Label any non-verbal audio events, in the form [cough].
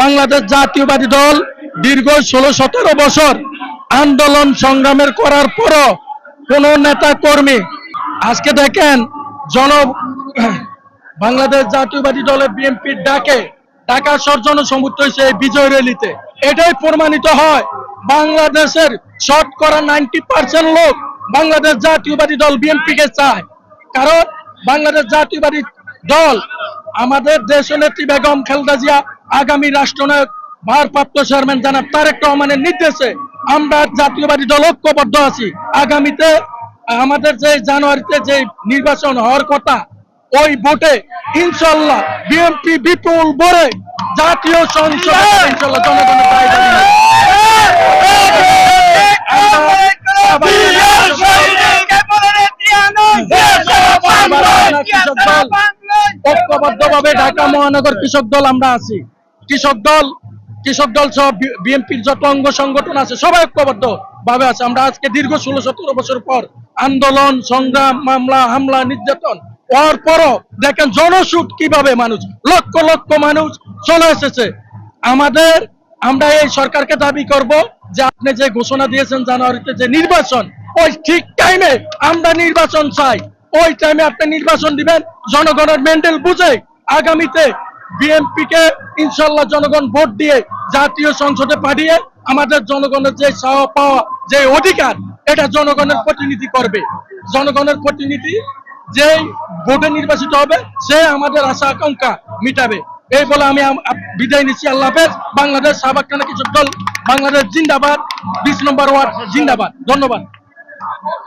বাংলাদেশ জাতীয়বাদী দল দীর্ঘ ষোলো সতেরো বছর আন্দোলন সংগ্রামের করার পরও কোন নেতা কর্মী। আজকে দেখেন জন [clears throat] বাংলাদেশ জাতীয়বাদী দলের বিএনপির ডাকে, ঢাকা সর্জন সমুদ্র হয়েছে এই বিজয় র্যালিতে। এটাই প্রমাণিত হয় বাংলাদেশের শতকরা নাইনটি পার্সেন্ট লোক বাংলাদেশ জাতীয়বাদী দল বিএনপি কে চায়। কারণ বাংলাদেশ জাতীয়বাদী দল আমাদের দেশ নেত্রী বেগম খালেদা জিয়া আগামী রাষ্ট্রনায়ক ভারপ্রাপ্ত চেয়ারম্যান জানাব তারেক রহমানের নির্দেশে আমরা জাতীয়বাদী দল ঐক্যবদ্ধ আছি। আগামীতে আমাদের যে জানুয়ারিতে যে নির্বাচন হওয়ার কথা, ওই ভোটে ইনশাল্লাহ বিএনপি বিপুল ভরে জাতীয় সংসদে রায় ঐক্যবদ্ধভাবে ঢাকা মহানগর কৃষক দল আমরা আছি। কৃষক দল কৃষক দল সহ বিএনপির যত অঙ্গ সংগঠন আছে, সবাই ঐক্যবদ্ধ ভাবে আছে। আমরা আজকে দীর্ঘ ষোলো সতেরো বছর পর আন্দোলন, সংগ্রাম, মামলা, হামলা, নির্যাতন হওয়ার পরও দেখেন জনসুখ কীভাবে মানুষ, লক্ষ লক্ষ মানুষ চলে এসেছে। আমাদের, আমরা এই সরকারকে দাবি করব যে আপনি যে ঘোষণা দিয়েছেন জানুয়ারিতে যে নির্বাচন, ওই ঠিক টাইমে আমরা নির্বাচন চাই। ওই টাইমে আপনি নির্বাচন দিবেন, জনগণের মেন্ডেল বুঝে আগামীতে বিএনপি কে ইনশাল্লাহ জনগণ ভোট দিয়ে জাতীয় সংসদে পাঠিয়ে আমাদের জনগণের যে পাওয়া, যে অধিকার, এটা জনগণের প্রতিনিধি করবে। জনগণের প্রতিনিধি যেই ভোটে নির্বাচিত হবে, সে আমাদের আশা আকাঙ্ক্ষা মিটাবে। এই বলে আমি বিদায় নিচ্ছি। আল্লাহ হাফেজ। বাংলাদেশ সাহাবাক কিছু দল, বাংলাদেশ জিন্দাবাদ, বিশ নম্বর ওয়ার্ড জিন্দাবাদ। ধন্যবাদ।